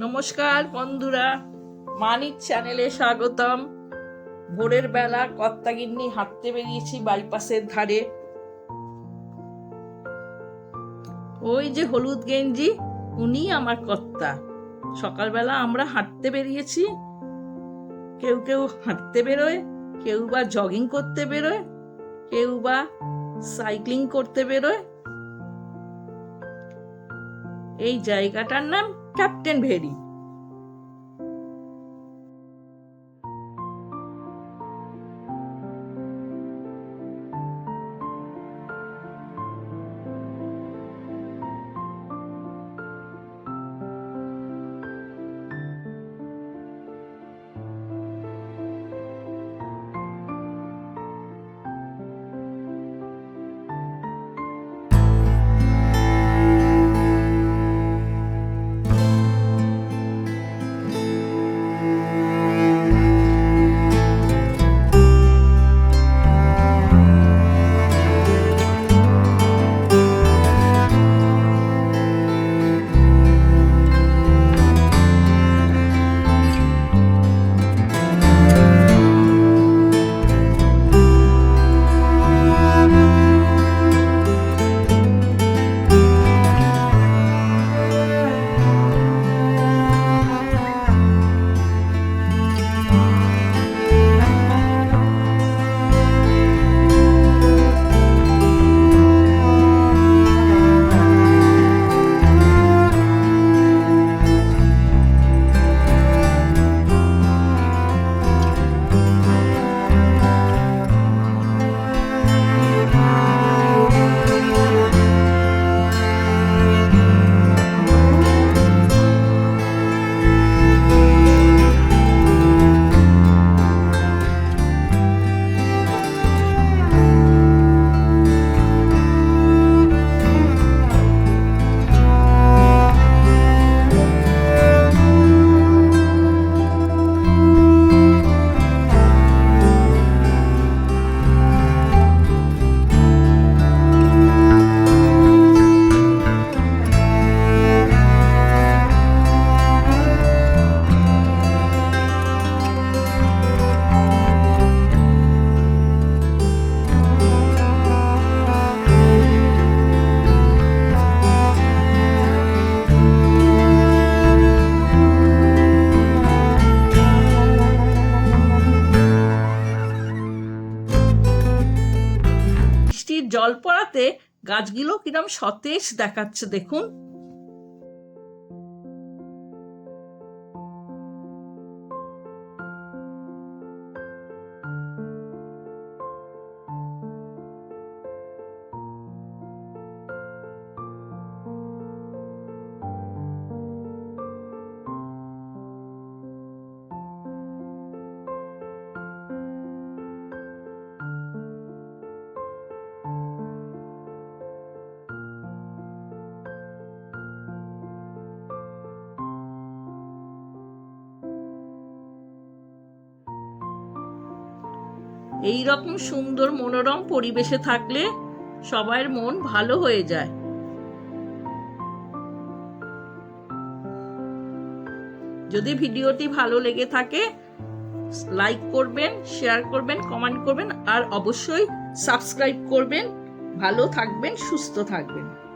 নমস্কার বন্ধুরা, মানিক চ্যানেলে স্বাগতম। ভোরের বেলা কর্তাগিন্নি হাঁটতে বেরিয়েছি বাইপাসের ধারে। ওই যে হলুদ গেঞ্জি উনি আমার কর্তা। সকালবেলা আমরা হাঁটতে বেরিয়েছি। কেউ কেউ হাঁটতে বেরোয়, কেউ বা জগিং করতে বেরোয়, কেউ বা সাইক্লিং করতে বেরোয়। এই জায়গাটার নাম ক্যাপ্টেন ভেরি। জল পড়াতে গাছগুলো কিরম সতেজ দেখাচ্ছে দেখুন। এই রকম সুন্দর মনোরম পরিবেশে থাকলে সবার মন ভালো হয়ে যায়। যদি ভিডিওটি ভালো লেগে থাকে, লাইক করবেন, শেয়ার করবেন, কমেন্ট করবেন, আর অবশ্যই সাবস্ক্রাইব করবেন। ভালো থাকবেন, সুস্থ থাকবেন।